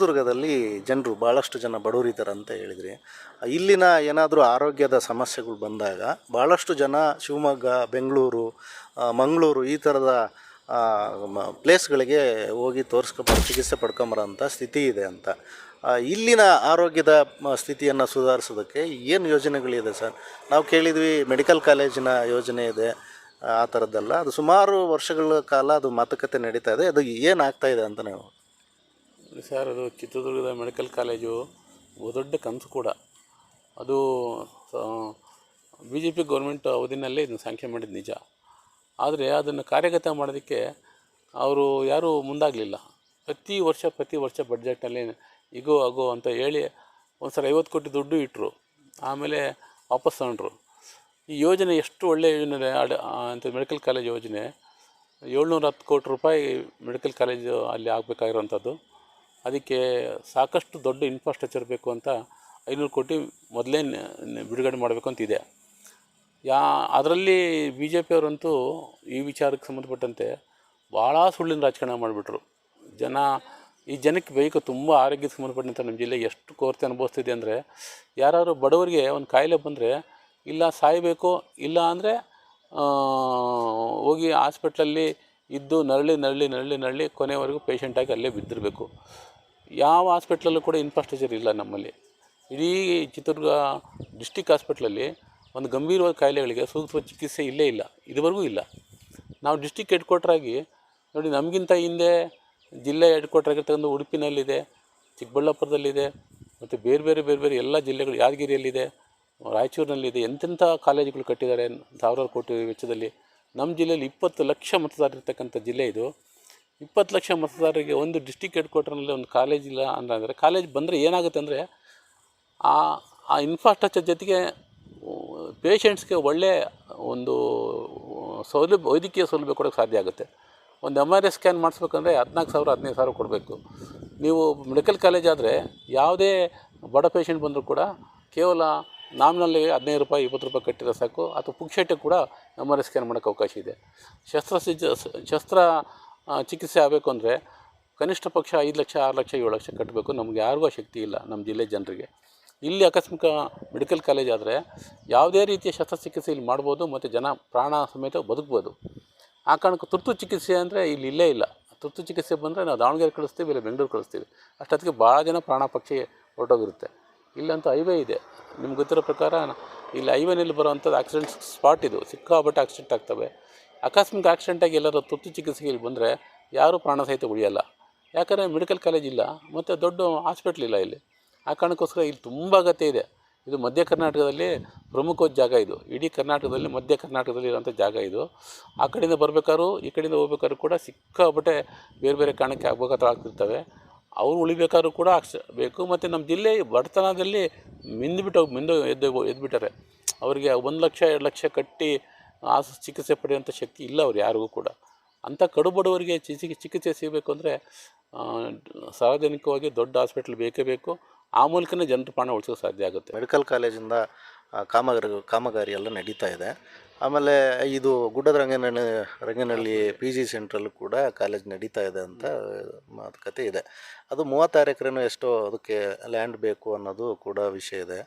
ಚಿತ್ರದುರ್ಗದಲ್ಲಿ ಜನರು ಭಾಳಷ್ಟು ಜನ ಬಡವರಿದ್ದಾರೆ ಅಂತ ಹೇಳಿದ್ರಿ, ಇಲ್ಲಿನ ಏನಾದರೂ ಆರೋಗ್ಯದ ಸಮಸ್ಯೆಗಳು ಬಂದಾಗ ಭಾಳಷ್ಟು ಜನ ಶಿವಮೊಗ್ಗ, ಬೆಂಗಳೂರು ಮಂಗಳೂರು ಈ ಥರದ ಪ್ಲೇಸ್ಗಳಿಗೆ ಹೋಗಿ ತೋರಿಸ್ಕೊಬಾರ ಚಿಕಿತ್ಸೆ ಪಡ್ಕೊಂಬರೋಂಥ ಸ್ಥಿತಿ ಇದೆ ಅಂತ. ಇಲ್ಲಿನ ಆರೋಗ್ಯದ ಸ್ಥಿತಿಯನ್ನು ಸುಧಾರಿಸೋದಕ್ಕೆ ಏನು ಯೋಜನೆಗಳಿದೆ ಸರ್? ನಾವು ಕೇಳಿದ್ವಿ ಮೆಡಿಕಲ್ ಕಾಲೇಜಿನ ಯೋಜನೆ ಇದೆ, ಆ ಥರದ್ದೆಲ್ಲ. ಅದು ಸುಮಾರು ವರ್ಷಗಳ ಕಾಲ ಅದು ಮಾತುಕತೆ ನಡೀತಾ ಇದೆ. ಅದು ಏನಾಗ್ತಾ ಇದೆ ಅಂತ ನೀವು ಸರ್ ಅದು ಚಿತ್ರದುರ್ಗದ ಮೆಡಿಕಲ್ ಕಾಲೇಜು ಬಹುದೊಡ್ಡ ದೊಡ್ಡ ಕನಸು ಕೂಡ. ಅದು ಬಿ ಜೆ ಪಿ ಗೌರ್ಮೆಂಟ್ ಅವಧಿನಲ್ಲೇ ಇದನ್ನು ಸ್ಯಾಂಕ್ಷನ್ ಮಾಡಿದ ನಿಜ. ಆದರೆ ಅದನ್ನು ಕಾರ್ಯಗತ ಮಾಡೋದಕ್ಕೆ ಅವರು ಯಾರೂ ಮುಂದಾಗಲಿಲ್ಲ. ಪ್ರತಿ ವರ್ಷ ಪ್ರತಿ ವರ್ಷ ಬಡ್ಜೆಟ್ನಲ್ಲಿ ಇಗೋ ಆಗೋ ಅಂತ ಹೇಳಿ ಒಂದು ಸಲ ಐವತ್ತು ಕೋಟಿ ದುಡ್ಡು ಇಟ್ಟರು ಆಮೇಲೆ ವಾಪಸ್ ತಗೊಂಡ್ರು. ಈ ಯೋಜನೆ ಎಷ್ಟು ಒಳ್ಳೆಯ ಯೋಜನೆ ಅಂತ ಮೆಡಿಕಲ್ ಕಾಲೇಜ್ ಯೋಜನೆ, ಏಳ್ನೂರ ಹತ್ತು ಕೋಟಿ ರೂಪಾಯಿ ಮೆಡಿಕಲ್ ಕಾಲೇಜು ಅಲ್ಲಿ ಆಗಬೇಕಾಗಿರೋಂಥದ್ದು ಅದಕ್ಕೆ ಸಾಕಷ್ಟು ದೊಡ್ಡ ಇನ್ಫ್ರಾಸ್ಟ್ರಕ್ಚರ್ ಬೇಕು ಅಂತ ಐನೂರು ಕೋಟಿ ಮೊದಲೇ ಬಿಡುಗಡೆ ಮಾಡಬೇಕು ಅಂತ ಇದೆ. ಯಾ, ಅದರಲ್ಲಿ ಬಿ ಜೆ ಪಿಯವರಂತೂ ಈ ವಿಚಾರಕ್ಕೆ ಸಂಬಂಧಪಟ್ಟಂತೆ ಭಾಳ ಸುಳ್ಳಿನ ರಾಜಕಾರಣ ಮಾಡಿಬಿಟ್ರು. ಜನ, ಈ ಜನಕ್ಕೆ ಬೇಕು ತುಂಬ ಆರೋಗ್ಯಕ್ಕೆ ಸಂಬಂಧಪಟ್ಟಂತೆ ನಮ್ಮ ಜಿಲ್ಲೆ ಎಷ್ಟು ಕೊರತೆ ಅನುಭವಿಸ್ತಿದೆ ಅಂದರೆ ಯಾರಾದರೂ ಬಡವರಿಗೆ ಒಂದು ಕಾಯಿಲೆ ಬಂದರೆ ಇಲ್ಲ ಸಾಯಬೇಕು, ಇಲ್ಲ ಅಂದರೆ ಹೋಗಿ ಹಾಸ್ಪಿಟ್ಲಲ್ಲಿ ಇದ್ದು ನರಳಿ ನರಳಿ ನರಳಿ ನರಳಿ ಕೊನೆವರೆಗೂ ಪೇಷಂಟಾಗಿ ಅಲ್ಲೇ ಬಿದ್ದಿರಬೇಕು. ಯಾವ ಹಾಸ್ಪಿಟ್ಲಲ್ಲೂ ಕೂಡ ಇನ್ಫ್ರಾಸ್ಟ್ರಕ್ಚರ್ ಇಲ್ಲ ನಮ್ಮಲ್ಲಿ. ಇಡೀ ಚಿತ್ರದುರ್ಗ ಡಿಸ್ಟಿಕ್ ಹಾಸ್ಪಿಟ್ಲಲ್ಲಿ ಒಂದು ಗಂಭೀರವಾದ ಕಾಯಿಲೆಗಳಿಗೆ ಸೂಕ್ತ ಚಿಕಿತ್ಸೆ ಇಲ್ಲೇ ಇಲ್ಲ, ಇದುವರೆಗೂ ಇಲ್ಲ. ನಾವು ಡಿಸ್ಟಿಕ್ ಹೆಡ್ ಕ್ವಾರ್ಟ್ರಾಗಿ ನೋಡಿ ನಮಗಿಂತ ಹಿಂದೆ ಜಿಲ್ಲೆ ಹೆಡ್ ಕ್ವಾರ್ಟರ್ ಆಗಿರ್ತಕ್ಕಂಥ ಉಡುಪಿನಲ್ಲಿದೆ, ಚಿಕ್ಕಬಳ್ಳಾಪುರದಲ್ಲಿದೆ, ಮತ್ತು ಬೇರೆ ಬೇರೆ ಬೇರೆ ಬೇರೆ ಎಲ್ಲ ಜಿಲ್ಲೆಗಳು ಯಾದಗಿರಿಯಲ್ಲಿದೆ, ರಾಯಚೂರಿನಲ್ಲಿದೆ, ಎಂತೆಂಥ ಕಾಲೇಜುಗಳು ಕಟ್ಟಿದ್ದಾರೆ, ಸಾವಿರಾರು ಕೋಟಿ ವೆಚ್ಚದಲ್ಲಿ. ನಮ್ಮ ಜಿಲ್ಲೆಯಲ್ಲಿ ಇಪ್ಪತ್ತು ಲಕ್ಷ ಮತದಾರರಿರ್ತಕ್ಕಂಥ ಜಿಲ್ಲೆ ಇದು. ಇಪ್ಪತ್ತು ಲಕ್ಷ ಮತದಾರರಿಗೆ ಒಂದು ಡಿಸ್ಟಿಕ್ ಹೆಡ್ ಕ್ವಾರ್ಟರ್ನಲ್ಲಿ ಒಂದು ಕಾಲೇಜ್ ಇಲ್ಲ ಅಂತಂದರೆ ಕಾಲೇಜ್ ಬಂದರೆ ಏನಾಗುತ್ತೆ ಅಂದರೆ ಆ ಆ ಇನ್ಫ್ರಾಸ್ಟ್ರಕ್ಚರ್ ಜೊತೆಗೆ ಪೇಷಂಟ್ಸ್ಗೆ ಒಳ್ಳೆಯ ಒಂದು ಸೌಲಭ್ಯ, ವೈದ್ಯಕೀಯ ಸೌಲಭ್ಯ ಕೊಡೋಕ್ಕೆ ಸಾಧ್ಯ ಆಗುತ್ತೆ. ಒಂದು ಎಂ ಆರ್ ಐ ಸ್ಕ್ಯಾನ್ ಮಾಡಿಸ್ಬೇಕಂದ್ರೆ ಹದಿನಾಲ್ಕು ಸಾವಿರ, ಹದಿನೈದು ಸಾವಿರ ಕೊಡಬೇಕು. ನೀವು ಮೆಡಿಕಲ್ ಕಾಲೇಜ್ ಆದರೆ ಯಾವುದೇ ಬಡ ಪೇಷಂಟ್ ಬಂದರೂ ಕೂಡ ಕೇವಲ ನಾಮಿನಲ್ಲಿ ಹದಿನೈದು ರೂಪಾಯಿ, ಇಪ್ಪತ್ತು ರೂಪಾಯಿ ಕಟ್ಟಿದ್ರೆ ಸಾಕು. ಅಥವಾ ಪುಕ್ಷಟೆ ಕೂಡ ಎಂ ಆರ್ ಐ ಸ್ಕ್ಯಾನ್ ಮಾಡೋಕ್ಕೆ ಅವಕಾಶ ಇದೆ. ಶಸ್ತ್ರ ಶಸ್ತ್ರ ಚಿಕಿತ್ಸೆ ಆಗಬೇಕು ಅಂದರೆ ಕನಿಷ್ಠ ಪಕ್ಷ ಐದು ಲಕ್ಷ, ಆರು ಲಕ್ಷ, ಏಳು ಲಕ್ಷ ಕಟ್ಟಬೇಕು. ನಮ್ಗೆ ಯಾರಿಗೂ ಶಕ್ತಿ ಇಲ್ಲ ನಮ್ಮ ಜಿಲ್ಲೆ ಜನರಿಗೆ. ಇಲ್ಲಿ ಆಕಸ್ಮಿಕ ಮೆಡಿಕಲ್ ಕಾಲೇಜ್ ಆದರೆ ಯಾವುದೇ ರೀತಿಯ ಶಸ್ತ್ರಚಿಕಿತ್ಸೆ ಇಲ್ಲಿ ಮಾಡ್ಬೋದು, ಮತ್ತು ಜನ ಪ್ರಾಣ ಸಮೇತ ಬದುಕ್ಬೋದು. ಆ ಕಾರಣಕ್ಕೆ ತುರ್ತು ಚಿಕಿತ್ಸೆ ಅಂದರೆ ಇಲ್ಲಿ ಇಲ್ಲೇ ಇಲ್ಲ. ತುರ್ತು ಚಿಕಿತ್ಸೆ ಬಂದರೆ ನಾವು ದಾವಣಗೆರೆ ಕಳಿಸ್ತೀವಿ, ಇಲ್ಲ ಬೆಂಗಳೂರು ಕಳಿಸ್ತೀವಿ. ಅಷ್ಟೊತ್ತಿಗೆ ಭಾಳ ಜನ ಪ್ರಾಣ ಪಕ್ಷಿ ಹೊರಟೋಗಿರುತ್ತೆ. ಇಲ್ಲಂತೂ ಹೈವೇ ಇದೆ. ನಿಮ್ಗೆ ಗೊತ್ತಿರೋ ಪ್ರಕಾರ ಇಲ್ಲಿ ಹೈವೇನಲ್ಲಿ ಬರೋವಂಥದ್ದು ಆಕ್ಸಿಡೆಂಟ್ ಸ್ಪಾಟ್ ಇದು. ಸಿಕ್ಕಾಪಟ್ಟೆ ಆಕ್ಸಿಡೆಂಟ್ ಆಗ್ತವೆ. ಆಕಸ್ಮಿಕ ಆಕ್ಸಿಡೆಂಟಾಗಿ ಎಲ್ಲರೂ ತುರ್ತು ಚಿಕಿತ್ಸೆಗೆ ಬಂದರೆ ಯಾರೂ ಪ್ರಾಣ ಸಹಿತ ಉಳಿಯಲ್ಲ. ಯಾಕಂದರೆ ಮೆಡಿಕಲ್ ಕಾಲೇಜ್ ಇಲ್ಲ, ಮತ್ತು ದೊಡ್ಡ ಹಾಸ್ಪಿಟ್ಲ್ ಇಲ್ಲ ಇಲ್ಲಿ. ಆ ಕಾರಣಕ್ಕೋಸ್ಕರ ಇಲ್ಲಿ ತುಂಬ ಅಗತ್ಯ ಇದೆ. ಇದು ಮಧ್ಯ ಕರ್ನಾಟಕದಲ್ಲಿ ಪ್ರಮುಖ ಜಾಗ ಇದು. ಇಡೀ ಕರ್ನಾಟಕದಲ್ಲಿ ಮಧ್ಯ ಕರ್ನಾಟಕದಲ್ಲಿ ಇರೋಂಥ ಜಾಗ ಇದು. ಆ ಕಡೆಯಿಂದ ಬರಬೇಕಾದ್ರೂ, ಈ ಕಡೆಯಿಂದ ಹೋಗ್ಬೇಕಾದ್ರೂ ಕೂಡ ಸಿಕ್ಕಾಪಟ್ಟೆ ಬೇರೆ ಬೇರೆ ಕಾರಣಕ್ಕೆ ಅಪಘಾತ ಆಗ್ತಿರ್ತವೆ. ಅವ್ರು ಉಳಿಬೇಕಾದ್ರೂ ಕೂಡ ಬೇಕು ಮತ್ತು ನಮ್ಮ ಜಿಲ್ಲೆ ಬಡತನದಲ್ಲಿ ಮಿಂದ್ಬಿಟ್ಟು, ಮಿಂದು ಎದ್ದು ಎದ್ದುಬಿಟ್ಟಾರೆ ಅವರಿಗೆ ಒಂದು ಲಕ್ಷ, ಎರಡು ಲಕ್ಷ ಕಟ್ಟಿ ಆ ಚಿಕಿತ್ಸೆ ಪಡೆಯುವಂಥ ಶಕ್ತಿ ಇಲ್ಲ ಅವ್ರು ಯಾರಿಗೂ ಕೂಡ. ಅಂಥ ಕಡು ಬಡವರಿಗೆ ಚಿಕಿ, ಚಿಕಿತ್ಸೆ ಸಿಗಬೇಕು ಅಂದರೆ ಸಾರ್ವಜನಿಕವಾಗಿ ದೊಡ್ಡ ಹಾಸ್ಪಿಟ್ಲ್ ಬೇಕೇ ಬೇಕು. ಆ ಮೂಲಕನೇ ಜನರ ಪ್ರಾಣ ಉಳಿಸೋಕೆ ಸಾಧ್ಯ ಆಗುತ್ತೆ. ಮೆಡಿಕಲ್ ಕಾಲೇಜಿಂದ ಕಾಮಗಾರಿ ಕಾಮಗಾರಿ ಎಲ್ಲ ನಡೀತಾ ಇದೆ. ಆಮೇಲೆ ಇದು ಗುಡ್ಡದ ರಂಗನ ರಂಗನಹಳ್ಳಿ ಪಿ ಜಿ ಸೆಂಟ್ರಲ್ಲೂ ಕೂಡ ಕಾಲೇಜ್ ನಡೀತಾ ಇದೆ ಅಂತ ಮಾತುಕತೆ ಇದೆ. ಅದು ಮೂವತ್ತಾರು ಎಕರೆನೂ ಎಷ್ಟೋ ಅದಕ್ಕೆ ಲ್ಯಾಂಡ್ ಬೇಕು ಅನ್ನೋದು ಕೂಡ ವಿಷಯ ಇದೆ.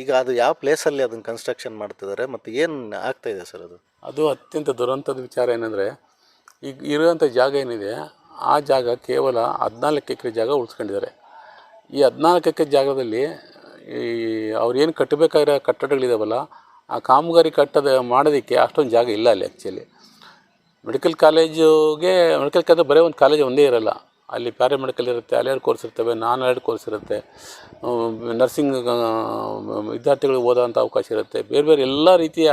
ಈಗ ಅದು ಯಾವ ಪ್ಲೇಸಲ್ಲಿ ಅದನ್ನು ಕನ್ಸ್ಟ್ರಕ್ಷನ್ ಮಾಡ್ತಿದ್ದಾರೆ ಮತ್ತು ಏನು ಆಗ್ತಾ ಇದೆ ಸರ್ ಅದು? ಅದು ಅತ್ಯಂತ ದುರಂತದ ವಿಚಾರ ಏನಂದರೆ, ಈಗ ಇರುವಂಥ ಜಾಗ ಏನಿದೆ, ಆ ಜಾಗ ಕೇವಲ ಹದಿನಾಲ್ಕು ಎಕರೆ ಜಾಗ ಉಳಿಸ್ಕೊಂಡಿದ್ದಾರೆ. ಈ ಹದಿನಾಲ್ಕು ಎಕರೆ ಜಾಗದಲ್ಲಿ ಈ ಅವ್ರು ಏನು ಕಟ್ಟಬೇಕಾಗಿರೋ ಕಟ್ಟಡಗಳಿದಾವಲ್ಲ ಆ ಕಾಮಗಾರಿ ಕಟ್ಟದ ಮಾಡೋದಕ್ಕೆ ಅಷ್ಟೊಂದು ಜಾಗ ಇಲ್ಲ ಅಲ್ಲಿ ಆ್ಯಕ್ಚುಲಿ ಮೆಡಿಕಲ್ ಕಾಲೇಜಿಗೆ ಮೆಡಿಕಲ್ ಕಾಲೇಜ್ ಬರೀ ಒಂದು ಕಾಲೇಜ್ ಒಂದೇ ಇರಲ್ಲ. ಅಲ್ಲಿ ಪ್ಯಾರಾಮೆಡಿಕಲ್ ಇರುತ್ತೆ ಅಲೆಯರ್ ಕೋರ್ಸ್ ಇರ್ತವೆ, ನಾನ್ ಎರಡು ಕೋರ್ಸ್ ಇರುತ್ತೆ. ನರ್ಸಿಂಗ್ ವಿದ್ಯಾರ್ಥಿಗಳಿಗೆ ಓದೋವಂಥ ಅವಕಾಶ ಇರುತ್ತೆ. ಬೇರೆ ಬೇರೆ ಎಲ್ಲ ರೀತಿಯ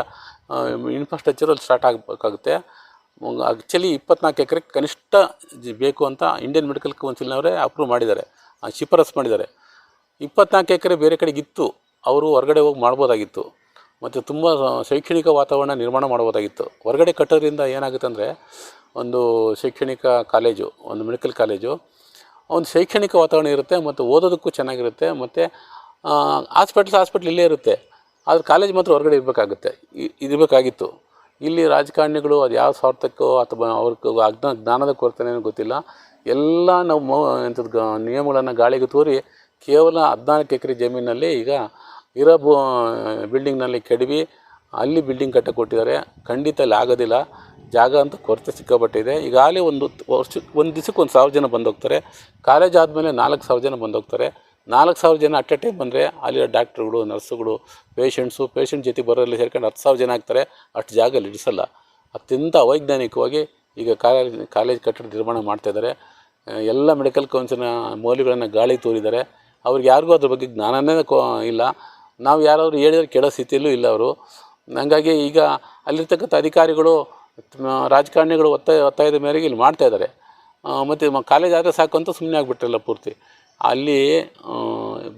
ಇನ್ಫ್ರಾಸ್ಟ್ರಕ್ಚರ್ ಅಲ್ಲಿ ಸ್ಟಾರ್ಟ್ ಆಗಬೇಕಾಗುತ್ತೆ. ಆ್ಯಕ್ಚುಲಿ ಇಪ್ಪತ್ನಾಲ್ಕು ಎಕರೆ ಕನಿಷ್ಠ ಬೇಕು ಅಂತ ಇಂಡಿಯನ್ ಮೆಡಿಕಲ್ ಕೌನ್ಸಿಲ್ನವರೇ ಅಪ್ರೂವ್ ಮಾಡಿದ್ದಾರೆ. ಶಿಫಾರಸ್ ಮಾಡಿದ್ದಾರೆ. ಇಪ್ಪತ್ನಾಲ್ಕು ಎಕರೆ ಬೇರೆ ಕಡೆಗಿತ್ತು ಅವರು ಹೊರಗಡೆ ಹೋಗಿ ಮಾಡ್ಬೋದಾಗಿತ್ತು. ಮತ್ತು ತುಂಬ ಶೈಕ್ಷಣಿಕ ವಾತಾವರಣ ನಿರ್ಮಾಣ ಮಾಡ್ಬೋದಾಗಿತ್ತು ಹೊರಗಡೆ ಕಟ್ಟೋದ್ರಿಂದ ಏನಾಗುತ್ತೆ ಅಂದರೆ, ಒಂದು ಶೈಕ್ಷಣಿಕ ಕಾಲೇಜು, ಒಂದು ಮೆಡಿಕಲ್ ಕಾಲೇಜು, ಒಂದು ಶೈಕ್ಷಣಿಕ ವಾತಾವರಣ ಇರುತ್ತೆ ಮತ್ತು ಓದೋದಕ್ಕೂ ಚೆನ್ನಾಗಿರುತ್ತೆ ಮತ್ತು ಹಾಸ್ಪಿಟಲ್ಸ್ ಹಾಸ್ಪಿಟ್ಲ್ ಇಲ್ಲೇ ಇರುತ್ತೆ. ಆದರೆ ಕಾಲೇಜ್ ಮಾತ್ರ ಹೊರಗಡೆ ಇರಬೇಕಾಗುತ್ತೆ. ಇರಬೇಕಾಗಿತ್ತು. ಇಲ್ಲಿ ರಾಜಕಾರಣಿಗಳು ಅದು ಯಾವ ಸ್ವಾರ್ಥಕ್ಕೋ ಅಥವಾ ಅವ್ರಿಗೆ ಅಜ್ಞ ಜ್ಞಾನದ ಕೊರತೆನೇನೋ ಗೊತ್ತಿಲ್ಲ. ಎಲ್ಲ ನಾವು ಮೋ ಎಂಥದ್ದು ನಿಯಮಗಳನ್ನು ಗಾಳಿಗೆ ತೋರಿ ಕೇವಲ ಹದಿನಾಲ್ಕು ಎಕರೆ ಜಮೀನಲ್ಲಿ ಈಗ ಇರೋ ಬೋ ಬಿಲ್ಡಿಂಗ್ನಲ್ಲಿ ಕೆಡವಿ ಅಲ್ಲಿ ಬಿಲ್ಡಿಂಗ್ ಕಟ್ಟ ಕೊಟ್ಟಿದ್ದಾರೆ ಖಂಡಿತ ಅಲ್ಲಿ ಆಗೋದಿಲ್ಲ. ಜಾಗ ಅಂತ ಕೊರತೆ ಸಿಕ್ಕಾಪಟ್ಟಿದೆ ಈಗಾಗಲೇ ಒಂದು ವರ್ಷ, ಒಂದು ದಿವಸಕ್ಕೆ ಒಂದು ಸಾವಿರ ಜನ ಬಂದೋಗ್ತಾರೆ. ಕಾಲೇಜ್ ಆದಮೇಲೆ ನಾಲ್ಕು ಸಾವಿರ ಜನ ಬಂದೋಗ್ತಾರೆ. ನಾಲ್ಕು ಸಾವಿರ ಜನ ಅಟ್ ಎ ಟೈಮ್ ಬಂದರೆ ಅಲ್ಲಿರೋ ಡಾಕ್ಟ್ರುಗಳು, ನರ್ಸುಗಳು, ಪೇಷಂಟ್ಸು, ಪೇಷಂಟ್ ಜೊತೆ ಬರೋರಲ್ಲಿ ಸೇರ್ಕೊಂಡು ಹತ್ತು ಸಾವಿರ ಜನ ಆಗ್ತಾರೆ. ಅಷ್ಟು ಜಾಗ ಅಲ್ಲಿ ಇಡಿಸಲ್ಲ ಅತ್ಯಂತ ಅವೈಜ್ಞಾನಿಕವಾಗಿ ಈಗ ಕಾಲೇಜ್ ಕಾಲೇಜ್ ಕಟ್ಟಡ ನಿರ್ಮಾಣ ಮಾಡ್ತಾಯಿದ್ದಾರೆ ಎಲ್ಲ ಮೆಡಿಕಲ್ ಕೌನ್ಸಿಲ್ನ ಮೌಲ್ಯಗಳನ್ನು ಗಾಳಿ ತೋರಿದ್ದಾರೆ. ಅವ್ರಿಗೆ ಯಾರಿಗೂ ಅದ್ರ ಬಗ್ಗೆ ಜ್ಞಾನನೇ ಇಲ್ಲ. ನಾವು ಯಾರಾದರೂ ಹೇಳಿದ್ರೆ ಕೇಳೋ ಸ್ಥಿತಿಯಲ್ಲೂ ಇಲ್ಲ ಅವರು. ಹಂಗಾಗಿ ಈಗ ಅಲ್ಲಿರ್ತಕ್ಕಂಥ ಅಧಿಕಾರಿಗಳು ರಾಜಕಾರಣಿಗಳು ಒತ್ತಾಯ ಒತ್ತಾಯದ ಮೇರೆಗೆ ಇಲ್ಲಿ ಮಾಡ್ತಾಯಿದ್ದಾರೆ ಮತ್ತು ಕಾಲೇಜ್ ಆದರೆ ಸಾಕು ಅಂತ ಸುಮ್ಮನೆ ಆಗಿಬಿಟ್ರಲ್ಲ ಪೂರ್ತಿ. ಅಲ್ಲಿ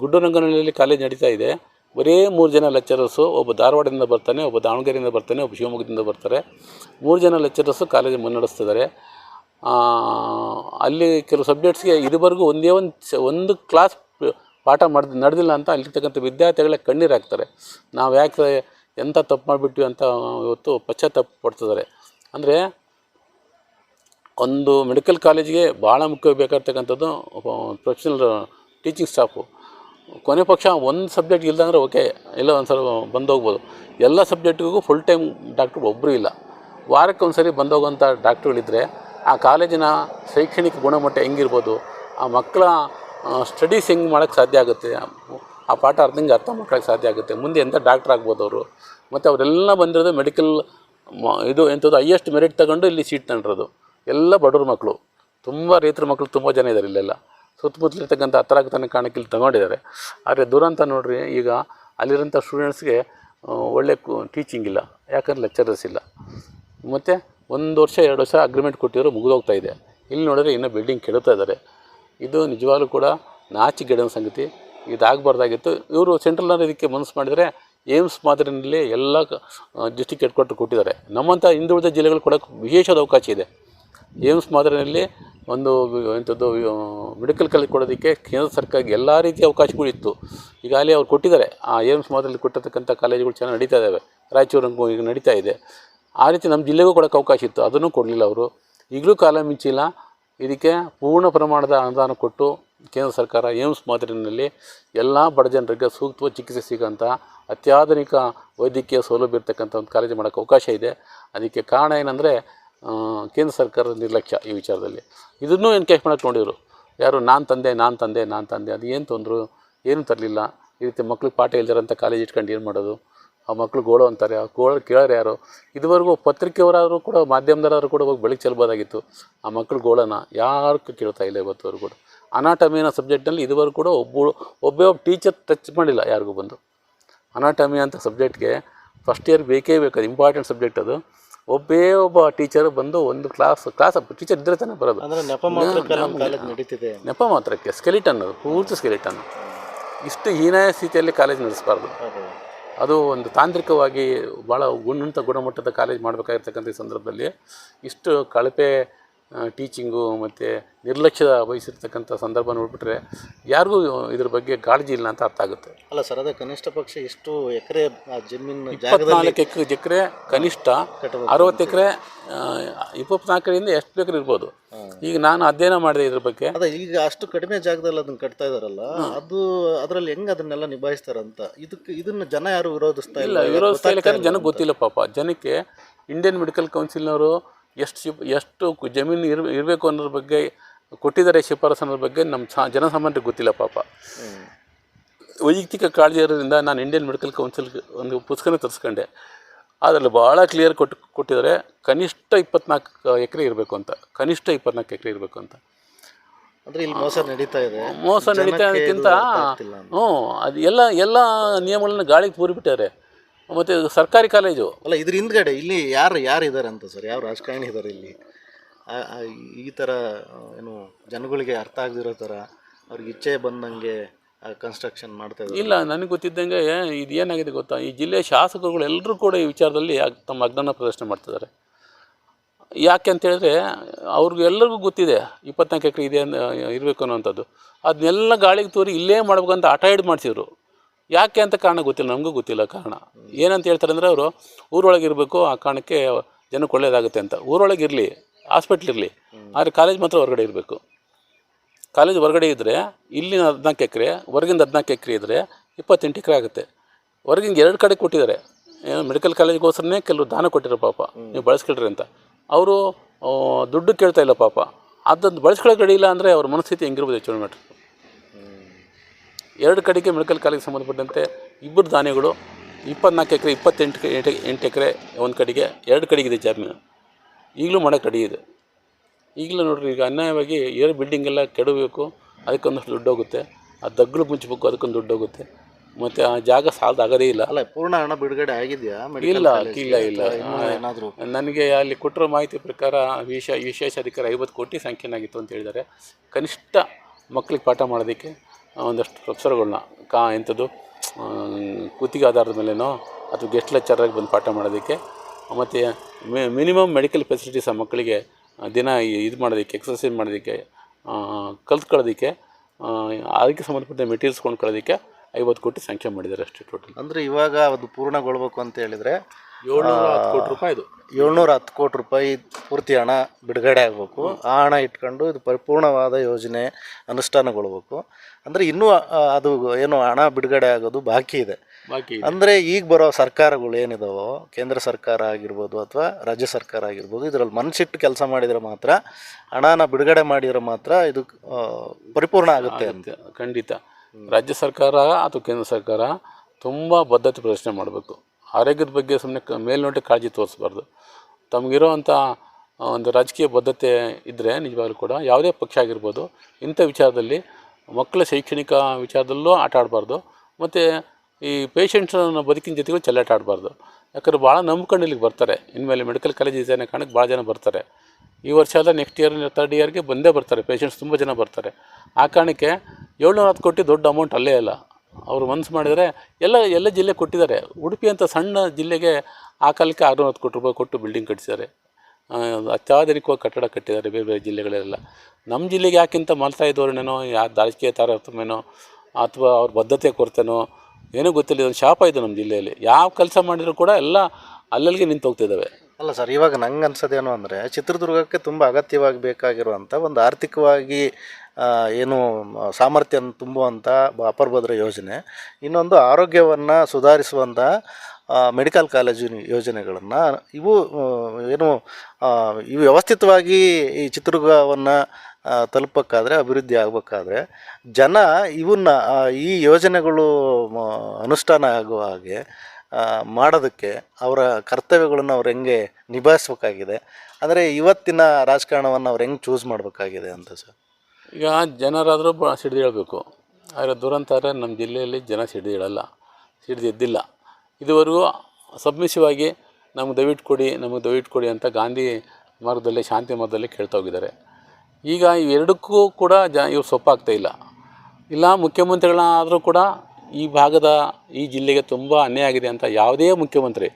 ಗುಡ್ಡರಂಗನಹಳ್ಳಿಯಲ್ಲಿ ಕಾಲೇಜ್ ನಡೀತಾ ಇದೆ. ಬರೀ ಮೂರು ಜನ ಲೆಕ್ಚರರ್ಸು, ಒಬ್ಬ ಧಾರವಾಡದಿಂದ ಬರ್ತಾನೆ, ಒಬ್ಬ ದಾವಣಗೆರೆಯಿಂದ ಬರ್ತಾನೆ, ಒಬ್ಬ ಶಿವಮೊಗ್ಗದಿಂದ ಬರ್ತಾರೆ. ಮೂರು ಜನ ಲೆಕ್ಚರರ್ಸು ಕಾಲೇಜ್ ಮುನ್ನಡೆಸ್ತಿದ್ದಾರೆ. ಅಲ್ಲಿ ಕೆಲವು ಸಬ್ಜೆಕ್ಟ್ಸ್ಗೆ ಇದುವರೆಗೂ ಒಂದೇ ಒಂದು ಒಂದು ಕ್ಲಾಸ್ ಪಾಠ ಮಾಡಿದ, ನಡೆದಿಲ್ಲ ಅಂತ ಅಲ್ಲಿರ್ತಕ್ಕಂಥ ವಿದ್ಯಾರ್ಥಿಗಳೇ ಕಣ್ಣೀರು ಹಾಕ್ತಾರೆ. ನಾವು ಯಾಕೆ ಎಂಥ ತಪ್ಪು ಮಾಡಿಬಿಟ್ವಿ ಅಂತ ಇವತ್ತು ಪಶ್ಚಾತ್ತಾಪ ಪಡ್ತಿದ್ದಾರೆ. ಅಂದರೆ ಒಂದು ಮೆಡಿಕಲ್ ಕಾಲೇಜಿಗೆ ಭಾಳ ಮುಖ್ಯ ಬೇಕಾಗ್ತಕ್ಕಂಥದ್ದು ಪ್ರೊಫೆಷನಲ್ ಟೀಚಿಂಗ್ ಸ್ಟಾಫು. ಕೊನೆ ಪಕ್ಷ ಒಂದು ಸಬ್ಜೆಕ್ಟ್ ಇಲ್ಲ ಓಕೆ ಎಲ್ಲ ಒಂದು ಸಲ ಬಂದೋಗ್ಬೋದು. ಎಲ್ಲ ಸಬ್ಜೆಕ್ಟಿಗೂ ಫುಲ್ ಟೈಮ್ ಡಾಕ್ಟ್ರು ಒಬ್ಬರು ಇಲ್ಲ. ವಾರಕ್ಕೆ ಒಂದು ಸರಿ ಬಂದೋಗೋಂಥ ಡಾಕ್ಟ್ರುಗಳಿದ್ದರೆ ಆ ಕಾಲೇಜಿನ ಶೈಕ್ಷಣಿಕ ಗುಣಮಟ್ಟ ಹೆಂಗಿರ್ಬೋದು, ಆ ಮಕ್ಕಳ ಸ್ಟಡೀಸ್ ಹೆಂಗೆ ಮಾಡೋಕ್ಕೆ ಸಾಧ್ಯ ಆಗುತ್ತೆ? ಆ ಪಾಠ ಅರ್ಧಂಗೆ ಅರ್ಥ ಮಾಡ್ಕೊಳಕ್ಕೆ ಸಾಧ್ಯ ಆಗುತ್ತೆ? ಮುಂದೆ ಎಂಥ ಡಾಕ್ಟ್ರ್ ಆಗ್ಬೋದು ಅವರು? ಮತ್ತು ಅವರೆಲ್ಲ ಬಂದಿರೋದು ಮೆಡಿಕಲ್ ಇದು ಎಂಥದ್ದು ಹೈಯೆಸ್ಟ್ ಮೆರಿಟ್ ತಗೊಂಡು ಇಲ್ಲಿ ಸೀಟ್ ತಗೊಂಡಿರೋದು. ಎಲ್ಲ ಬಡವ್ರ ಮಕ್ಕಳು ತುಂಬ ರೈತರ ಮಕ್ಕಳು ತುಂಬ ಜನ ಇದ್ದಾರೆ ಇಲ್ಲೆಲ್ಲ. ಸುತ್ತಮುತ್ತಲಿರ್ತಕ್ಕಂಥ ಹತ್ತರಾಗತನ ಕಾರಣಕ್ಕೆ ಇಲ್ಲಿ ತಗೊಂಡಿದ್ದಾರೆ. ಆದರೆ ದುರಂತ ನೋಡ್ರಿ, ಈಗ ಅಲ್ಲಿರೋಂಥ ಸ್ಟೂಡೆಂಟ್ಸ್ಗೆ ಒಳ್ಳೆ ಟೀಚಿಂಗ್ ಇಲ್ಲ. ಯಾಕಂದ್ರೆ ಲೆಕ್ಚರರ್ಸ್ ಇಲ್ಲ. ಮತ್ತು ಒಂದು ವರ್ಷ, ಎರಡು ವರ್ಷ ಅಗ್ರಿಮೆಂಟ್ ಕೊಟ್ಟಿರೋ ಮುಗಿದೋಗ್ತಾ ಇದೆ. ಇಲ್ಲಿ ನೋಡಿದ್ರೆ ಇನ್ನೂ ಬಿಲ್ಡಿಂಗ್ ಕೆಡುತ್ತಾ ಇದ್ದಾರೆ ಇದು ನಿಜವಾಗ್ಲೂ ಕೂಡ ನಾಚಿಗೆಡನ ಸಂಗತಿ. ಇದಾಗಬಾರ್ದಾಗಿತ್ತು. ಇವರು ಸೆಂಟ್ರಲ್ನವರು ಇದಕ್ಕೆ ಮನಸ್ಸು ಮಾಡಿದರೆ ಏಮ್ಸ್ ಮಾದರಿನಲ್ಲಿ ಎಲ್ಲ ಡಿಸ್ಟಿಕ್ ಹೆಡ್ ಕ್ವಾರ್ಟರ್ ಕೊಟ್ಟಿದ್ದಾರೆ. ನಮ್ಮಂಥ ಹಿಂದುಳಿದ ಜಿಲ್ಲೆಗಳು ಕೊಡೋಕ್ಕೆ ವಿಶೇಷವಾದ ಅವಕಾಶ ಇದೆ. ಏಮ್ಸ್ ಮಾದರಿನಲ್ಲಿ ಒಂದು ಎಂಥದ್ದು ಮೆಡಿಕಲ್ ಕಾಲೇಜ್ ಕೊಡೋದಕ್ಕೆ ಕೇಂದ್ರ ಸರ್ಕಾರಕ್ಕೆ ಎಲ್ಲ ರೀತಿಯ ಅವಕಾಶಗಳಿತ್ತು ಈಗಾಗಲೇ ಅವ್ರು ಕೊಟ್ಟಿದ್ದಾರೆ. ಆ ಏಮ್ಸ್ ಮಾದರಿಯಲ್ಲಿ ಕೊಟ್ಟಿರ್ತಕ್ಕಂಥ ಕಾಲೇಜುಗಳು ಚೆನ್ನಾಗಿ ನಡೀತಾ ಇದ್ದಾವೆ ರಾಯಚೂರಂಗೂ ಈಗ ನಡೀತಾ ಇದೆ. ಆ ರೀತಿ ನಮ್ಮ ಜಿಲ್ಲೆಗೂ ಕೊಡೋಕ್ಕೆ ಅವಕಾಶ ಇತ್ತು. ಅದನ್ನು ಕೊಡಲಿಲ್ಲ ಅವರು. ಈಗಲೂ ಕಾಲ ಮಿಂಚಿಲ್ಲ. ಇದಕ್ಕೆ ಪೂರ್ಣ ಪ್ರಮಾಣದ ಅನುದಾನ ಕೊಟ್ಟು ಕೇಂದ್ರ ಸರ್ಕಾರ ಏಮ್ಸ್ ಮಾದರಿನಲ್ಲಿ ಎಲ್ಲ ಬಡ ಜನರಿಗೆ ಸೂಕ್ತ ಚಿಕಿತ್ಸೆ ಸಿಗೋಂಥ ಅತ್ಯಾಧುನಿಕ ವೈದ್ಯಕೀಯ ಸೌಲಭ್ಯ ಇರ್ತಕ್ಕಂಥ ಒಂದು ಕಾಲೇಜು ಮಾಡೋಕ್ಕೆ ಅವಕಾಶ ಇದೆ. ಅದಕ್ಕೆ ಕಾರಣ ಏನಂದರೆ ಕೇಂದ್ರ ಸರ್ಕಾರದ ನಿರ್ಲಕ್ಷ್ಯ ಈ ವಿಚಾರದಲ್ಲಿ. ಇದನ್ನೂ ಎನ್ಕೇಶ್ ಮಾಡೋಕ್ಕೆ ನೋಡಿದರು ಯಾರು, ನಾನು ತಂದೆ ನಾನು ತಂದೆ ನಾನು ತಂದೆ, ಅದು ಏನು ತಂದರು? ಏನು ತರಲಿಲ್ಲ. ಈ ರೀತಿ ಮಕ್ಳಿಗೆ ಪಾಠ ಇಲ್ದಿರೋಂಥ ಕಾಲೇಜ್ ಇಟ್ಕೊಂಡು ಏನು ಮಾಡೋದು? ಆ ಮಕ್ಕಳು ಗೋಳು ಅಂತಾರೆ ಆ ಗೋಳು ಕೇಳೋರು ಯಾರು? ಇದುವರೆಗೂ ಪತ್ರಿಕೆಯವರಾದರೂ ಕೂಡ ಮಾಧ್ಯಮದವರಾದರೂ ಕೂಡ ಹೋಗಿ ಬೆಳಗ್ಗೆ ಚೆಲ್ಬೋದಾಗಿತ್ತು. ಆ ಮಕ್ಕಳು ಗೋಳನ ಯಾರು ಕೇಳ್ತಾ ಇಲ್ಲ ಇವತ್ತುವರೆಗೂ ಕೂಡ. ಅನಾಟಮಿ ಅನ್ನೋ ಸಬ್ಜೆಕ್ಟ್ನಲ್ಲಿ ಇದುವರೆಗೂ ಕೂಡ ಒಬ್ಬಳು ಒಬ್ಬೇ ಒಬ್ಬ ಟೀಚರ್ ಟಚ್ ಮಾಡಿಲ್ಲ ಯಾರಿಗೂ ಬಂದು. ಅನಾಟಮಿ ಅಂತ ಸಬ್ಜೆಕ್ಟ್ಗೆ ಫಸ್ಟ್ ಇಯರ್ ಬೇಕೇ ಬೇಕು ಅದು ಇಂಪಾರ್ಟೆಂಟ್ ಸಬ್ಜೆಕ್ಟ್ ಅದು. ಒಬ್ಬೇ ಒಬ್ಬ ಟೀಚರ್ ಬಂದು ಒಂದು ಕ್ಲಾಸ್ ಕ್ಲಾಸ್ ಟೀಚರ್ ಇದ್ದರೆ ತಾನೇ ಬರೋದು. ನೆಪ ಮಾತ್ರಕ್ಕೆ ಸ್ಕೆಲಿಟನ್ ಅದು ಪೂರ್ತಿ ಸ್ಕೆಲಿಟನ್ ಇಷ್ಟು ಹೀನಾಯ ಸ್ಥಿತಿಯಲ್ಲಿ ಕಾಲೇಜ್ ನಡೆಸಬಾರ್ದು. ಅದು ಒಂದು ತಾಂತ್ರಿಕವಾಗಿ ಭಾಳ ಉನ್ನತ ಗುಣಮಟ್ಟದ ಕಾಲೇಜ್ ಮಾಡಬೇಕಾಗಿರ್ತಕ್ಕಂಥ ಸಂದರ್ಭದಲ್ಲಿ ಇಷ್ಟು ಕಳಪೆ ಟೀಚಿಂಗು ಮತ್ತು ನಿರ್ಲಕ್ಷ್ಯ ವಹಿಸಿರ್ತಕ್ಕಂಥ ಸಂದರ್ಭ ನೋಡಿಬಿಟ್ರೆ ಯಾರಿಗೂ ಇದ್ರ ಬಗ್ಗೆ ಕಾಳಜಿ ಇಲ್ಲ ಅಂತ ಅರ್ಥ ಆಗುತ್ತೆ. ಅಲ್ಲ ಸರ್ ಅದೇ ಕನಿಷ್ಠ ಪಕ್ಷ ಎಷ್ಟು ಎಕರೆ ಜಮೀನು ಜಾಗದಲ್ಲಿ ಇಪ್ಪತ್ನಾಲ್ಕು ಎಕರೆ ಕನಿಷ್ಠ ಅರವತ್ತು ಎಕರೆ ಇಪ್ಪತ್ನಾಲ್ಕರಿಂದ ಎಷ್ಟು ಬೇಕರೆ ಇರ್ಬೋದು. ಈಗ ನಾನು ಅಧ್ಯಯನ ಮಾಡಿದೆ ಇದ್ರ ಬಗ್ಗೆ. ಅದೇ ಈಗ ಅಷ್ಟು ಕಡಿಮೆ ಜಾಗದಲ್ಲಿ ಅದನ್ನ ಕಟ್ತಾ ಇದಾರಲ್ಲ ಅದು ಅದರಲ್ಲಿ ಹೆಂಗೆ ಅದನ್ನೆಲ್ಲ ನಿಭಾಯಿಸ್ತಾರಂತ? ಇದಕ್ಕೆ ಇದನ್ನು ಜನ ಯಾರು ವಿರೋಧಿಸ್ತಾ ಇಲ್ಲ ವಿರೋಧಿಸ್ತಾ ಇಲ್ಲ ಜನಕ್ಕೆ ಗೊತ್ತಿಲ್ಲ ಪಾಪ. ಜನಕ್ಕೆ ಇಂಡಿಯನ್ ಮೆಡಿಕಲ್ ಕೌನ್ಸಿಲ್ನವರು ಎಷ್ಟು ಶಿಪ್ ಎಷ್ಟು ಜಮೀನು ಇರ್ ಇರಬೇಕು ಅನ್ನೋದ್ರ ಬಗ್ಗೆ ಕೊಟ್ಟಿದ್ದಾರೆ ಶಿಫಾರಸು ಅನ್ನೋದ್ರ ಬಗ್ಗೆ ನಮ್ಮ ಸಾ ಜನಸಾಮಾನ್ಯರಿಗೆ ಗೊತ್ತಿಲ್ಲ ಪಾಪ. ವೈಯಕ್ತಿಕ ಕಾಳಜಿ ಇರೋದ್ರಿಂದ ನಾನು ಇಂಡಿಯನ್ ಮೆಡಿಕಲ್ ಕೌನ್ಸಿಲ್ ಒಂದು ಪುಸ್ತಕನೇ ತರಿಸ್ಕೊಂಡೆ. ಅದರಲ್ಲಿ ಭಾಳ ಕ್ಲಿಯರ್ ಕೊಟ್ಟು ಕೊಟ್ಟಿದ್ದಾರೆ. ಕನಿಷ್ಠ ಇಪ್ಪತ್ನಾಲ್ಕು ಎಕರೆ ಇರಬೇಕು ಅಂತ. ಕನಿಷ್ಠ ಇಪ್ಪತ್ನಾಲ್ಕು ಎಕರೆ ಇರಬೇಕು ಅಂತ. ಅಂದರೆ ಇಲ್ಲಿ ಮೋಸ ನಡೀತಾ ಇದೆ. ಮೋಸ ನಡೀತಾ ಇದಕ್ಕಿಂತ ಹ್ಞೂ ಅದು ಎಲ್ಲ ಎಲ್ಲ ನಿಯಮಗಳನ್ನ ಗಾಳಿಗೆ ತೂರಿಬಿಟ್ಟಾರೆ ಮತ್ತು ಸರ್ಕಾರಿ ಕಾಲೇಜು. ಅಲ್ಲ ಇದ್ರ ಹಿಂದ್ಗಡೆ ಇಲ್ಲಿ ಯಾರು ಯಾರು ಇದ್ದಾರೆ ಅಂತ ಸರ್? ಯಾವ ರಾಜಕಾರಣಿ ಇದ್ದಾರೆ ಇಲ್ಲಿ? ಆ- ಆ ಈ ಥರ ಏನು ಜನಗಳಿಗೆ ಅರ್ಥ ಆಗದಿರೋ ಥರ ಅವ್ರಿಗೆ ಇಚ್ಛೆ ಬಂದಂಗೆ ಕನ್ಸ್ಟ್ರಕ್ಷನ್ ಮಾಡ್ತಾ ಇದ್ದಾರೆ ಇಲ್ಲ ನನಗೆ ಗೊತ್ತಿದ್ದಂಗೆ ಇದು ಏನಾಗಿದೆ ಗೊತ್ತಾ? ಈ ಜಿಲ್ಲೆಯ ಶಾಸಕರುಗಳು ಎಲ್ಲರೂ ಕೂಡ ಈ ವಿಚಾರದಲ್ಲಿ ಅಗ್- ತಮ್ಮ ಅಗ್ನ ಪ್ರದರ್ಶನ ಮಾಡ್ತಿದ್ದಾರೆ ಯಾಕೆ ಅಂತ ಹೇಳಿದ್ರೆ ಅವ್ರಿಗೆ ಎಲ್ಲರಿಗೂ ಗೊತ್ತಿದೆ ಇಪ್ಪತ್ನಾಲ್ಕು ಎಕರೆ ಇದೆ ಇರಬೇಕು ಅನ್ನೋವಂಥದ್ದು ಅದನ್ನೆಲ್ಲ ಗಾಳಿಗೆ ತೋರಿ ಇಲ್ಲೇ ಮಾಡ್ಬೇಕಂತ ಆಟ ಹಿಡಿದು ಮಾಡಿಸಿದ್ರು. ಯಾಕೆ ಅಂತ ಕಾರಣ ಗೊತ್ತಿಲ್ಲ, ನಮಗೂ ಗೊತ್ತಿಲ್ಲ ಕಾರಣ. ಏನಂತ ಹೇಳ್ತಾರೆ ಅಂದರೆ ಅವರು, ಊರೊಳಗೆ ಇರಬೇಕು, ಆ ಕಾರಣಕ್ಕೆ ಜನಕ್ಕೆ ಒಳ್ಳೇದಾಗುತ್ತೆ ಅಂತ. ಊರೊಳಗೆ ಇರಲಿ ಹಾಸ್ಪಿಟ್ಲ್ ಇರಲಿ, ಆದರೆ ಕಾಲೇಜ್ ಮಾತ್ರ ಹೊರಗಡೆ ಇರಬೇಕು. ಕಾಲೇಜ್ ಹೊರಗಡೆ ಇದ್ದರೆ ಇಲ್ಲಿನ ಹದಿನಾಲ್ಕು ಎಕರೆ, ಹೊರಗಿಂದ ಹದಿನಾಲ್ಕು ಎಕರೆ ಇದ್ದರೆ ಇಪ್ಪತ್ತೆಂಟು ಎಕರೆ ಆಗುತ್ತೆ. ಹೊರಗಿಂದ ಎರಡು ಕಡೆ ಕೊಟ್ಟಿದ್ದಾರೆ. ಏನೋ ಮೆಡಿಕಲ್ ಕಾಲೇಜ್ಗೋಸ್ಕರನೇ ಕೆಲವು ದಾನ ಕೊಟ್ಟಿರೋ ಪಾಪ. ನೀವು ಬಳಸ್ಕೊಳ್ರಿ ಅಂತ. ಅವರು ದುಡ್ಡು ಕೇಳ್ತಾ ಇಲ್ಲ ಪಾಪ. ಅದನ್ನು ಬಳಸ್ಕೊಳ್ಳೋಕೆ ಇಲ್ಲ ಅಂದರೆ ಅವ್ರ ಮನಸ್ಥಿತಿ ಹೆಂಗಿರ್ಬೋದು ಯೋಚನೆ ಎರಡು ಕಡೆಗೆ ಮೆಡಿಕಲ್ ಕಾಲೇಜಿಗೆ ಸಂಬಂಧಪಟ್ಟಂತೆ ಇಬ್ಬರು ದಾನಿಗಳು ಇಪ್ಪತ್ನಾಲ್ಕು ಎಕರೆ ಇಪ್ಪತ್ತೆಂಟು ಎಂಟು ಎಂಟು ಎಕರೆ ಒಂದು ಕಡೆಗೆ ಎರಡು ಕಡೆಗಿದೆ ಜಮೀನು. ಈಗಲೂ ಮಾಡೋಕ್ಕೆ ರೆಡಿ ಇದೆ. ಈಗಲೂ ನೋಡ್ರಿ ಈಗ ಅನ್ಯಾಯವಾಗಿ ಏರ್ ಬಿಲ್ಡಿಂಗ್ ಎಲ್ಲ ಕೆಡಬೇಕು ಅದಕ್ಕೊಂದಷ್ಟು ದುಡ್ಡು ಹೋಗುತ್ತೆ. ಆ ದಗ್ಗಳು ಮುಚ್ಚಬೇಕು ಅದಕ್ಕೊಂದು ದುಡ್ಡು ಹೋಗುತ್ತೆ. ಮತ್ತು ಆ ಜಾಗ ಸಾಲದಾಗದೇ ಇಲ್ಲ. ಅಲ್ಲ ಪೂರ್ಣ ಹಣ ಬಿಡುಗಡೆ ಆಗಿದೆಯಾ ಇಲ್ಲ ಇಲ್ಲ ಇಲ್ಲ. ಏನಾದರೂ? ನನಗೆ ಅಲ್ಲಿ ಕೊಟ್ಟಿರೋ ಮಾಹಿತಿ ಪ್ರಕಾರ ವಿಶೇಷ ವಿಶೇಷ ಅಧಿಕಾರಿ ಐವತ್ತು ಕೋಟಿ ಸಂಖ್ಯೆನಾಗಿತ್ತು ಅಂತ ಹೇಳಿದ್ದಾರೆ. ಕನಿಷ್ಠ ಮಕ್ಕಳಿಗೆ ಪಾಠ ಮಾಡೋದಕ್ಕೆ ಒಂದಷ್ಟು ಪ್ರೊಫೆಸರ್ಗಳನ್ನ ಕಾ ಎಂಥದ್ದು ಕೂತಿಗೆ ಆಧಾರದ ಮೇಲೇನೋ ಅಥವಾ ಗೆಸ್ಟ್ ಲೆಕ್ಚರಾಗಿ ಬಂದು ಪಾಠ ಮಾಡೋದಕ್ಕೆ, ಮತ್ತು ಮಿನಿಮಮ್ ಮೆಡಿಕಲ್ ಫೆಸಿಲಿಟೀಸ್ ಆ ಮಕ್ಕಳಿಗೆ ದಿನ ಇದು ಮಾಡೋದಕ್ಕೆ ಎಕ್ಸಸೈಸ್ ಮಾಡೋದಕ್ಕೆ ಕಲ್ತ್ಕೊಳ್ಳೋದಕ್ಕೆ ಅದಕ್ಕೆ ಸಂಬಂಧಪಟ್ಟ ಮೆಟೀರಿಯಲ್ಸ್ ಕೊಂಡ್ಕೊಳ್ಳೋದಕ್ಕೆ ಐವತ್ತು ಕೋಟಿ ಸಂಖ್ಯೆ ಮಾಡಿದ್ದಾರೆ ಅಷ್ಟೇ ಟೋಟಲ್ ಅಂದರೆ ಇವಾಗ ಅದು ಪೂರ್ಣಗೊಳ್ಬೇಕು ಅಂತ ಹೇಳಿದರೆ ಏಳ್ನೂರ ಹತ್ತು ಕೋಟಿ ರೂಪಾಯಿ ಇದು. ಏಳ್ನೂರ ಹತ್ತು ಕೋಟಿ ರೂಪಾಯಿ ಪೂರ್ತಿ ಹಣ ಬಿಡುಗಡೆ ಆಗಬೇಕು. ಆ ಹಣ ಇಟ್ಕೊಂಡು ಇದು ಪರಿಪೂರ್ಣವಾದ ಯೋಜನೆ ಅನುಷ್ಠಾನಗೊಳ್ಬೇಕು. ಅಂದರೆ ಇನ್ನೂ ಅದು ಏನು ಹಣ ಬಿಡುಗಡೆ ಆಗೋದು ಬಾಕಿ ಇದೆ. ಬಾಕಿ ಅಂದರೆ ಈಗ ಬರೋ ಸರ್ಕಾರಗಳು ಏನಿದಾವೋ ಕೇಂದ್ರ ಸರ್ಕಾರ ಆಗಿರ್ಬೋದು ಅಥವಾ ರಾಜ್ಯ ಸರ್ಕಾರ ಆಗಿರ್ಬೋದು ಇದರಲ್ಲಿ ಮನಸ್ಸಿಟ್ಟು ಕೆಲಸ ಮಾಡಿದರೆ ಮಾತ್ರ ಹಣನ ಬಿಡುಗಡೆ ಮಾಡಿದರೆ ಮಾತ್ರ ಇದು ಪರಿಪೂರ್ಣ ಆಗುತ್ತೆ ಅಂತ. ಖಂಡಿತ. ರಾಜ್ಯ ಸರ್ಕಾರ ಅಥವಾ ಕೇಂದ್ರ ಸರ್ಕಾರ ತುಂಬ ಬದ್ಧತೆ ಪ್ರದರ್ಶನ ಮಾಡಬೇಕು. ಆರೋಗ್ಯದ ಬಗ್ಗೆ ಸುಮ್ಮನೆ ಮೇಲ್ನೋಟಕ್ಕೆ ಕಾಳಜಿ ತೋರಿಸ್ಬಾರ್ದು. ತಮಗಿರೋವಂಥ ಒಂದು ರಾಜಕೀಯ ಬದ್ಧತೆ ಇದ್ದರೆ ನಿಜವಾಗ್ಲೂ ಕೂಡ ಯಾವುದೇ ಪಕ್ಷ ಆಗಿರ್ಬೋದು, ಇಂಥ ವಿಚಾರದಲ್ಲಿ ಮಕ್ಕಳ ಶೈಕ್ಷಣಿಕ ವಿಚಾರದಲ್ಲೂ ಆಟ ಆಡಬಾರ್ದು, ಮತ್ತು ಈ ಪೇಷಂಟ್ಸ್ನ ಬದುಕಿನ ಜೊತೆಗೂ ಚೆಲ್ಲಾಟ ಆಡಬಾರ್ದು. ಯಾಕಂದ್ರೆ ಭಾಳ ನಂಬ್ಕೊಂಡು ಇಲ್ಲಿಗೆ ಬರ್ತಾರೆ. ಇನ್ಮೇಲೆ ಮೆಡಿಕಲ್ ಕಾಲೇಜ್ ಇದೆ ಅನ್ನೋ ಕಾರಣಕ್ಕೆ ಭಾಳ ಜನ ಬರ್ತಾರೆ. ಈ ವರ್ಷ ಅಲ್ಲ ನೆಕ್ಸ್ಟ್ ಇಯರ್ ತರ್ಡ್ ಇಯರ್ಗೆ ಬಂದೇ ಬರ್ತಾರೆ ಪೇಷಂಟ್ಸ್ ತುಂಬ ಜನ ಬರ್ತಾರೆ. ಆ ಕಾರಣಕ್ಕೆ ಏಳ್ನೂರ ಹತ್ತು ಕೋಟಿ ದೊಡ್ಡ ಅಮೌಂಟ್ ಅಲ್ಲೇ ಅಲ್ಲ. ಅವರು ಮನಸ್ಸು ಮಾಡಿದರೆ ಎಲ್ಲ ಎಲ್ಲ ಜಿಲ್ಲೆ ಕೊಟ್ಟಿದ್ದಾರೆ. ಉಡುಪಿ ಅಂತ ಸಣ್ಣ ಜಿಲ್ಲೆಗೆ ಆ ಕಾಲಕ್ಕೆ ಆರುನೂರ ಕೋಟಿ ರೂಪಾಯಿ ಕೊಟ್ಟು ಬಿಲ್ಡಿಂಗ್ ಕಟ್ಟಿಸಿದ್ದಾರೆ. ಆ, ಅತ್ಯಾಧುನಿಕವಾಗಿ ಕಟ್ಟಡ ಕಟ್ಟಿದ್ದಾರೆ ಬೇರೆ ಬೇರೆ ಜಿಲ್ಲೆಗಳೆಲ್ಲ ನಮ್ಮ ಜಿಲ್ಲೆಗೆ ಯಾಕಿಂತ ಮಲ್ತಾ ಇದ್ದವ್ರನ್ನೇನೋ ಯಾ ರಾಜಕೀಯ ತಾರತಮ್ಯನೋ ಅಥವಾ ಅವ್ರ ಬದ್ಧತೆ ಕೊರತೆನೋ ಏನೂ ಗೊತ್ತಿಲ್ಲ. ಇದೊಂದು ಶಾಪ ಇದೆ ನಮ್ಮ ಜಿಲ್ಲೆಯಲ್ಲಿ. ಯಾವ ಕೆಲಸ ಮಾಡಿದರೂ ಕೂಡ ಎಲ್ಲ ಅಲ್ಲಲ್ಲಿಗೆ ನಿಂತು ಹೋಗ್ತಿದ್ದಾವೆ ಅಲ್ಲ ಸರ್, ಇವಾಗ ನಂಗೆ ಅನ್ಸೋದೇನು ಅಂದರೆ ಚಿತ್ರದುರ್ಗಕ್ಕೆ ತುಂಬ ಅಗತ್ಯವಾಗಿ ಬೇಕಾಗಿರುವಂಥ ಒಂದು ಆರ್ಥಿಕವಾಗಿ ಏನು ಸಾಮರ್ಥ್ಯ ತುಂಬುವಂಥ ಅಪರ್ಭದ್ರ ಯೋಜನೆ. ಇನ್ನೊಂದು ಆರೋಗ್ಯವನ್ನು ಸುಧಾರಿಸುವಂಥ ಮೆಡಿಕಲ್ ಕಾಲೇಜು ಯೋಜನೆಗಳನ್ನು ಇವು ಏನು ಇವು ವ್ಯವಸ್ಥಿತವಾಗಿ ಈ ಚಿತ್ರದುರ್ಗವನ್ನು ತಲುಪಕ್ಕಾದರೆ, ಅಭಿವೃದ್ಧಿ ಆಗಬೇಕಾದ್ರೆ ಜನ ಇವನ್ನ ಈ ಯೋಜನೆಗಳು ಅನುಷ್ಠಾನ ಆಗುವ ಹಾಗೆ ಮಾಡೋದಕ್ಕೆ ಅವರ ಕರ್ತವ್ಯಗಳನ್ನು ಅವ್ರು ಹೆಂಗೆ ನಿಭಾಯಿಸ್ಬೇಕಾಗಿದೆ. ಅಂದರೆ ಇವತ್ತಿನ ರಾಜಕಾರಣವನ್ನು ಅವ್ರು ಹೆಂಗೆ ಚೂಸ್ ಮಾಡಬೇಕಾಗಿದೆ ಅಂತ ಸರ್? ಈಗ ಜನರಾದರೂ ಬ ಸಿಡ್ದು ಹೇಳಬೇಕು. ಆದರೆ ದುರಂತ ಆದರೆ ನಮ್ಮ ಜಿಲ್ಲೆಯಲ್ಲಿ ಜನ ಸಿಡ್ದು ಹೇಳಲ್ಲ. ಎದ್ದಿಲ್ಲ. ಇದುವರೆಗೂ ಸಬ್ಮಿಸಿವ್ ಆಗಿ ನಮಗೆ ದಯವಿಟ್ಟು ಕೊಡಿ, ನಮಗೆ ದಯವಿಟ್ಟು ಕೊಡಿ ಅಂತ ಗಾಂಧಿ ಮಾರ್ಗದಲ್ಲಿ, ಶಾಂತಿ ಮಾರ್ಗದಲ್ಲಿ ಕೇಳ್ತಾ ಹೋಗಿದ್ದಾರೆ. ಈಗ ಇವೆರಡಕ್ಕೂ ಕೂಡ ಜ ಇವ್ರು ಸೊಪ್ಪಾಗ್ತಾ ಇಲ್ಲ. ಇಲ್ಲ ಮುಖ್ಯಮಂತ್ರಿಗಳಾದರೂ ಕೂಡ ಈ ಭಾಗದ ಈ ಜಿಲ್ಲೆಗೆ ತುಂಬ ಅನ್ಯಾಯ ಆಗಿದೆ ಅಂತ ಯಾವುದೇ ಮುಖ್ಯಮಂತ್ರಿ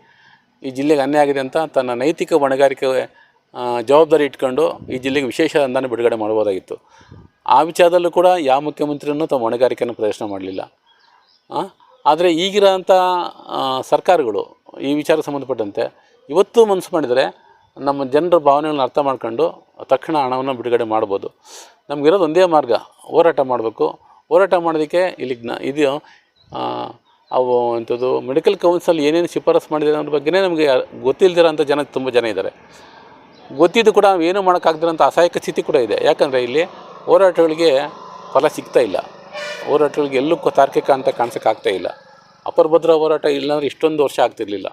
ಈ ಜಿಲ್ಲೆಗೆ ಅನ್ಯಾಯ ಆಗಿದೆ ಅಂತ ತನ್ನ ನೈತಿಕ ಹೊಣೆಗಾರಿಕೆ ಜವಾಬ್ದಾರಿ ಇಟ್ಕೊಂಡು ಈ ಜಿಲ್ಲೆಗೆ ವಿಶೇಷ ಅನುದಾನ ಬಿಡುಗಡೆ ಮಾಡ್ಬೋದಾಗಿತ್ತು ಆ ವಿಚಾರದಲ್ಲೂ ಕೂಡ ಯಾವ ಮುಖ್ಯಮಂತ್ರಿಯನ್ನು ತಮ್ಮ ಹೊಣೆಗಾರಿಕೆಯನ್ನು ಪ್ರದರ್ಶನ ಮಾಡಲಿಲ್ಲ. ಆದರೆ ಈಗಿರೋಂಥ ಸರ್ಕಾರಗಳು ಈ ವಿಚಾರಕ್ಕೆ ಸಂಬಂಧಪಟ್ಟಂತೆ ಇವತ್ತು ಮನಸ್ಸು ಮಾಡಿದರೆ ನಮ್ಮ ಜನರ ಭಾವನೆಗಳನ್ನ ಅರ್ಥ ಮಾಡ್ಕೊಂಡು ತಕ್ಷಣ ಹಣವನ್ನು ಬಿಡುಗಡೆ ಮಾಡ್ಬೋದು. ನಮಗಿರೋದು ಒಂದೇ ಮಾರ್ಗ, ಹೋರಾಟ ಮಾಡಬೇಕು. ಹೋರಾಟ ಮಾಡೋದಕ್ಕೆ ಇಲ್ಲಿ ಇದು ಅವು ಅಂಥದ್ದು ಮೆಡಿಕಲ್ ಕೌನ್ಸಿಲ್ ಏನೇನು ಶಿಫಾರಸು ಮಾಡಿದೆ ಅನ್ನೋದ್ರ ಬಗ್ಗೆನೇ ನಮಗೆ ಗೊತ್ತಿಲ್ದಿರೋಂಥ ಜನ ತುಂಬ ಜನ ಇದ್ದಾರೆ. ಗೊತ್ತಿದ್ದು ಕೂಡ ನಾವು ಏನೂ ಮಾಡೋಕ್ಕಾಗ್ದಿರೋಂಥ ಅಸಹಾಯಕ ಸ್ಥಿತಿ ಕೂಡ ಇದೆ. ಯಾಕಂದರೆ ಇಲ್ಲಿ ಹೋರಾಟಗಳಿಗೆ ಫಲ ಸಿಗ್ತಾ ಇಲ್ಲ. ಹೋರಾಟಗಳಿಗೆ ಎಲ್ಲೂ ತಾರ್ಕಿಕ ಅಂತ ಕಾಣಿಸೋಕ್ಕಾಗ್ತಾ ಇಲ್ಲ. ಅಪರಭದ್ರ ಹೋರಾಟ ಇಲ್ಲಾಂದರೆ ಇಷ್ಟೊಂದು ವರ್ಷ ಆಗ್ತಿರ್ಲಿಲ್ಲ.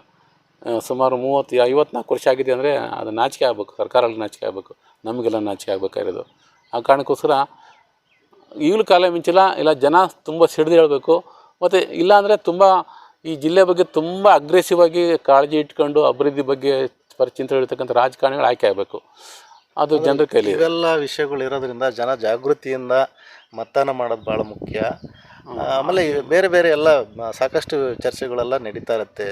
ಸುಮಾರು ಮೂವತ್ತು, ಐವತ್ನಾಲ್ಕು ವರ್ಷ ಆಗಿದೆ ಅಂದರೆ ಅದು ನಾಚಿಕೆ ಆಗಬೇಕು. ಸರ್ಕಾರಗಳಿಗೆ ನಾಚಿಕೆ ಆಗಬೇಕು. ನಮಗೆಲ್ಲ ನಾಚಿಕೆ ಆಗಬೇಕಾಗಿರೋದು ಆ ಕಾರಣಕ್ಕೋಸ್ಕರ ಈಗಲೂ ಕಾಲ ಮಿಂಚಿಲ್ಲ. ಇಲ್ಲ ಜನ ತುಂಬ ಸಿಡಿದು ಹೇಳಬೇಕು. ಮತ್ತು ಇಲ್ಲಾಂದರೆ ತುಂಬ ಈ ಜಿಲ್ಲೆ ಬಗ್ಗೆ ತುಂಬ ಅಗ್ರೆಸಿವ್ ಆಗಿ ಕಾಳಜಿ ಇಟ್ಕೊಂಡು ಅಭಿವೃದ್ಧಿ ಬಗ್ಗೆ ಪರಿಚಿಂತ ಹೇಳ್ತಕ್ಕಂಥ ರಾಜಕಾರಣಿಗಳು ಆಯ್ಕೆ ಆಗಬೇಕು. ಅದು ಜನರ ಕೈಲಿ. ಇವೆಲ್ಲ ವಿಷಯಗಳು ಇರೋದ್ರಿಂದ ಜನ ಜಾಗೃತಿಯಿಂದ ಮತದಾನ ಮಾಡೋದು ಭಾಳ ಮುಖ್ಯ. ಆಮೇಲೆ ಬೇರೆ ಬೇರೆ ಎಲ್ಲ ಸಾಕಷ್ಟು ಚರ್ಚೆಗಳೆಲ್ಲ ನಡೀತಾ ಇರುತ್ತೆ.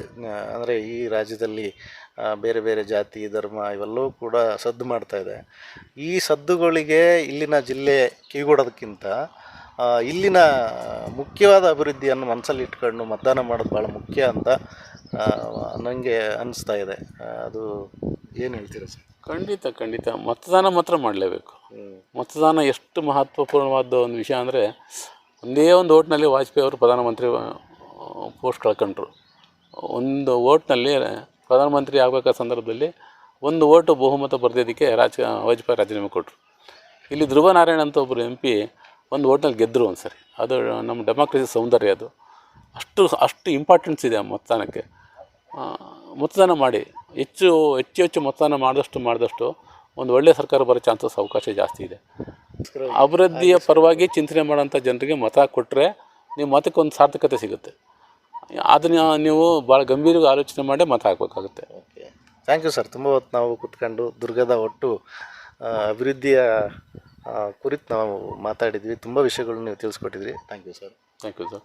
ಅಂದರೆ ಈ ರಾಜ್ಯದಲ್ಲಿ ಬೇರೆ ಬೇರೆ ಜಾತಿ ಧರ್ಮ ಇವೆಲ್ಲವೂ ಕೂಡ ಸದ್ದು ಮಾಡ್ತಾ ಇದೆ. ಈ ಸದ್ದುಗಳಿಗೆ ಇಲ್ಲಿನ ಜಿಲ್ಲೆ ಕಿವಿಗೊಡೋದಕ್ಕಿಂತ ಇಲ್ಲಿನ ಮುಖ್ಯವಾದ ಅಭಿವೃದ್ಧಿಯನ್ನು ಮನಸ್ಸಲ್ಲಿ ಇಟ್ಕೊಂಡು ಮತದಾನ ಮಾಡೋದು ಭಾಳ ಮುಖ್ಯ ಅಂತ ನನಗೆ ಅನಿಸ್ತಾ ಇದೆ. ಅದು ಏನು ಹೇಳ್ತೀರಾ ಸರ್? ಖಂಡಿತ ಖಂಡಿತ. ಮತದಾನ ಮಾತ್ರ ಮಾಡಲೇಬೇಕು. ಮತದಾನ ಎಷ್ಟು ಮಹತ್ವಪೂರ್ಣವಾದ ಒಂದು ವಿಷಯ ಅಂದರೆ ಒಂದೇ ಒಂದು ಓಟ್ನಲ್ಲಿ ವಾಜಪೇಯಿ ಅವರು ಪ್ರಧಾನಮಂತ್ರಿ ಪೋಸ್ಟ್ ಕಳ್ಕೊಂಡ್ರು. ಒಂದು ಓಟ್ನಲ್ಲಿ ಪ್ರಧಾನಮಂತ್ರಿ ಆಗಬೇಕಾದ ಸಂದರ್ಭದಲ್ಲಿ ಒಂದು ಓಟು ಬಹುಮತ ಬರೆದಿದ್ದಕ್ಕೆ ರಾಜ ವಾಜಪೇಯಿ ರಾಜೀನಾಮೆ ಕೊಟ್ಟರು ಇಲ್ಲಿ ಧ್ರುವ ನಾರಾಯಣ್ ಅಂತ ಒಬ್ಬರು ಎಂ ಪಿ ಒಂದು ಓಟ್ನಲ್ಲಿ ಗೆದ್ದರು ಒಂದು ಸರಿ ಅದು ನಮ್ಮ ಡೆಮಾಕ್ರಸಿ ಸೌಂದರ್ಯ ಅದು. ಅಷ್ಟು ಅಷ್ಟು ಇಂಪಾರ್ಟೆನ್ಸ್ ಇದೆ ಆ ಮತದಾನಕ್ಕೆ. ಮತದಾನ ಮಾಡಿ. ಹೆಚ್ಚು ಹೆಚ್ಚು ಹೆಚ್ಚು ಮತದಾನ ಮಾಡಿದಷ್ಟು ಮಾಡಿದಷ್ಟು ಒಂದು ಒಳ್ಳೆಯ ಸರ್ಕಾರ ಬರೋ ಚಾನ್ಸಸ್ ಅವಕಾಶ ಜಾಸ್ತಿ ಇದೆ. ಅಭಿವೃದ್ಧಿಯ ಪರವಾಗಿ ಚಿಂತನೆ ಮಾಡೋಂಥ ಜನರಿಗೆ ಮತ ಕೊಟ್ಟರೆ ನೀವು ಮತಕ್ಕೊಂದು ಸಾರ್ಥಕತೆ ಸಿಗುತ್ತೆ. ಅದನ್ನ ನೀವು ಭಾಳ ಗಂಭೀರವಾಗಿ ಆಲೋಚನೆ ಮಾಡಿ ಮತ ಹಾಕಬೇಕಾಗುತ್ತೆ. ಥ್ಯಾಂಕ್ ಯು ಸರ್ ತುಂಬ ಹೊತ್ತು ನಾವು ಕುತ್ಕೊಂಡು ದುರ್ಗದ ಒಟ್ಟು ಅಭಿವೃದ್ಧಿಯ ಕುರಿತು ನಾವು ಮಾತಾಡಿದ್ವಿ. ತುಂಬ ವಿಷಯಗಳನ್ನ ನೀವು ತಿಳಿಸ್ಕೊಟ್ಟಿದ್ರಿ. Thank you sir thank you sir